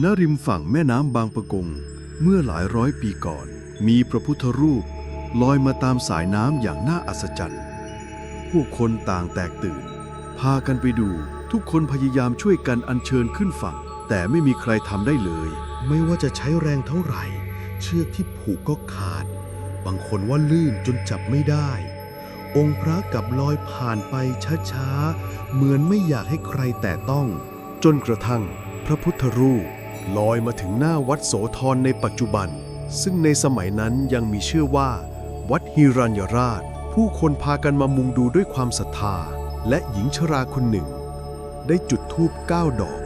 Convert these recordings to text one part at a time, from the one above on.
ณริมฝั่งแม่น้ำบางปะกง เมื่อหลายร้อยปีก่อน มีพระพุทธรูป ลอยมาตามสายน้ำอย่างน่าอัศจรรย์ ผู้คนต่างแตกตื่น พากันไปดูทุกคนพยายามช่วยกันอัญเชิญขึ้นฝั่ง แต่ไม่มีใครทำได้เลย ไม่ว่าจะใช้แรงเท่าไหร่ เชือกที่ผูกก็ขาด บางคนว่าลื่นจนจับไม่ได้ องค์พระกับลอยผ่านไปช้าๆ เหมือนไม่อยากให้ใครแตะต้อง จนกระทั่ง พระพุทธรูป ลอยมาถึงหน้าวัดโสธรในปัจจุบัน ซึ่งในสมัยนั้นยังมีชื่อว่า วัดฮิรัญยราช ผู้คนพากันมามุงดูด้วยความศรัทธา และหญิงชราคนหนึ่ง ได้จุดธูปเก้าดอก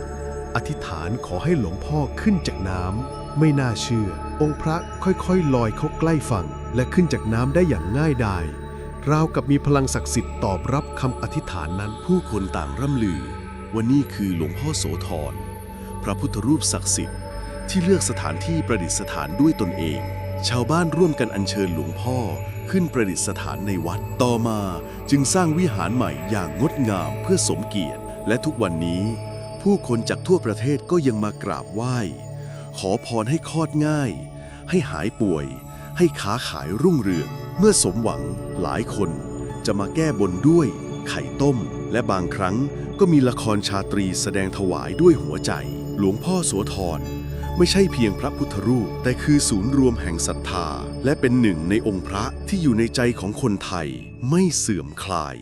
อธิษฐานขอให้หลวงพ่อขึ้นจากน้ำไม่น่าเชื่อ องค์พระค่อยๆ ลอยเข้าใกล้ฝั่ง และขึ้นจากน้ำได้อย่างง่ายดายราวกับมีพลังศักดิ์สิทธิ์ตอบรับคำอธิษฐานนั้นผู้คนต่างร่ำลือว่านี่คือหลวงพ่อโสธร ระพุทธรูปศักดิ์สิทธิ์ ที่เลือกสถานที่ประดิษฐานด้วยตนเอง ชาวบ้านร่วมกันอัญเชิญหลวงพ่อขึ้นประดิษฐานในวัดต่อมาจึงสร้างวิหารใหม่อย่างงดงามเพื่อสมเกียรติ และทุกวันนี้ ผู้คนจากทั่วประเทศก็ยังมากราบไหว้ ขอพรให้คลอดง่าย ให้หายป่วย ให้ค้าขายรุ่งเรือง เมื่อสมหวังหลายคน จะมาแก้บนด้วย ไข่ต้ม และบางครั้งก็มีละครชาตรีแสดงถวายด้วยหัวใจ หลวงพ่อโสธรไม่ใช่เพียงพระพุทธรูป แต่คือศูนย์รวมแห่งศรัทธา และเป็นหนึ่งในองค์พระที่อยู่ในใจของคนไทยไม่เสื่อมคลาย